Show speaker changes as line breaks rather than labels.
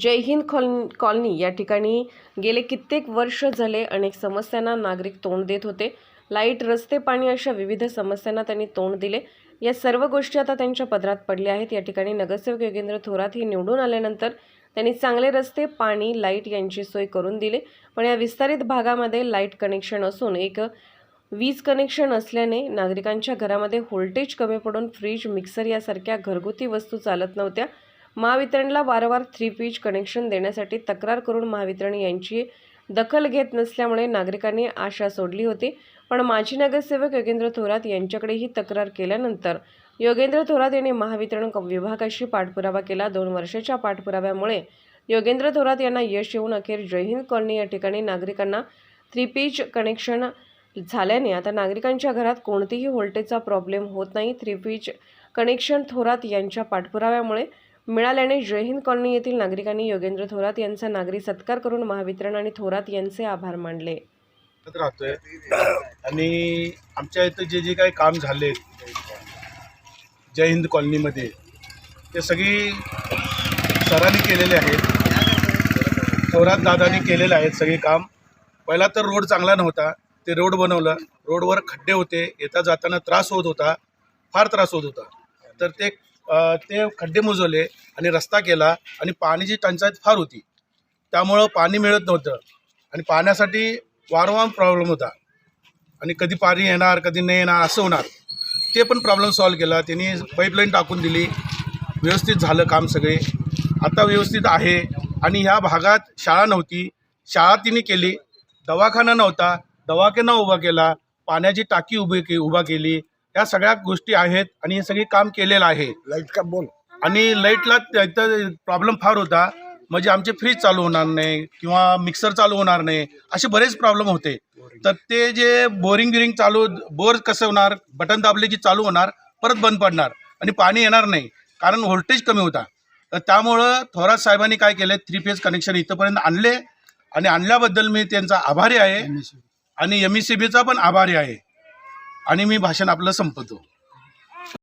जय Hind call colony. या ठिकाणी गेले कित्येक वर्ष झाले अनेक समस्यांना नागरिक तोंड देत होते. लाइट रस्ते पाणी अशा विविध समस्यांना त्यांनी तोंड दिले. या सर्व गोष्टी आता त्यांच्या पदरात पडल्या आहेत. या ठिकाणी नगरसेवक योगेंद्र थोरात हे निवडून आल्यानंतर त्यांनी चांगले रस्ते पाणी लाइट यांची सोय करून दिली. पण या विस्तारित भागामध्ये लाइट कनेक्शन असून एक वीज कनेक्शन असल्याने नागरिकांच्या घरामध्ये व्होल्टेज कमी पडून फ्रीज मिक्सर यासारख्या घरगुती वस्तू चालत नव्हत्या. महावितरणला वारंवार थ्री पीच कनेक्शन देण्यासाठी तक्रार करून महावितरण यांची दखल घेत नसल्यामुळे नागरिकांनी आशा सोडली होती. पण माजी नगरसेवक योगेंद्र थोरात यांच्याकडे ही तक्रार केल्यानंतर योगेंद्र थोरात यांनी महावितरण विभागाशी पाठपुरावा केला. दोन वर्षाच्या पाठपुराव्यामुळे योगेंद्र थोरात यांना यश येऊन अखेर जयहिंद कॉलनी या ठिकाणी नागरिकांना थ्रीपीच कनेक्शन झाल्याने आता नागरिकांच्या घरात कोणतीही व्होल्टेजचा प्रॉब्लेम होत नाही. थ्रीपीच कनेक्शन थोरात यांच्या पाठपुराव्यामुळे मिळाल्याने जयहिंद कॉलनी येथील नागरिकांनी योगेंद्र थोरात यांचा नागरी सत्कार करून महावितरण आणि थोरात यांचे आभार मानले.
राहतोय. आणि आमच्या इथं जे जे काही काम झाले जय हिंद कॉलनीमध्ये ते सगळी सरांनी केलेले आहेत. थोरात दादानी केलेले आहेत सगळे काम. पहिला तर रोड चांगला नव्हता. ते रोड बनवलं. रोडवर खड्डे होते. येता जाताना त्रास होत होता. फार त्रास होत होता. तर ते ते खड्डे मुजवले आणि रस्ता केला आणि पाण्याची टंचाई फार होती. त्यामुळं पाणी मिळत नव्हतं आणि पाण्यासाठी वारंवार प्रॉब्लेम होता. आणि कधी पाणी येणार कधी नाही येणार असं होणार. ते पण प्रॉब्लेम सॉल्व केला. त्यांनी पाईपलाईन टाकून दिली. व्यवस्थित झालं काम सगळे. आता व्यवस्थित आहे. आणि ह्या भागात शाळा नव्हती. शाळा तिने केली. दवाखाना नव्हता. दवाखाना उभा केला. पाण्याची टाकी उभी के उभा केली. या सगळ्या गोष्टी आहेत आणि हे सगळे काम केलेलं आहे.
लाइट का बोल.
आणि लाईटला प्रॉब्लेम फार होता. म्हणजे आमचे फ्रीज चालू होणार नाही किंवा मिक्सर चालू होणार नाही. असे बरेच प्रॉब्लेम होते. तर ते जे बोरिंग बिरिंग चालू बोर कसं होणार बटन दाबले की चालू होणार परत बंद पडणार आणि पाणी येणार नाही. कारण व्होल्टेज कमी होता. तर त्यामुळं थोरात साहेबांनी काय केलं थ्री फेज कनेक्शन इथंपर्यंत आणले. आणि आणल्याबद्दल मी त्यांचा आभारी आहे. आणि एम ई सी बीचा पण आभारी आहे. आणि मी भाषण आपलं संपवतो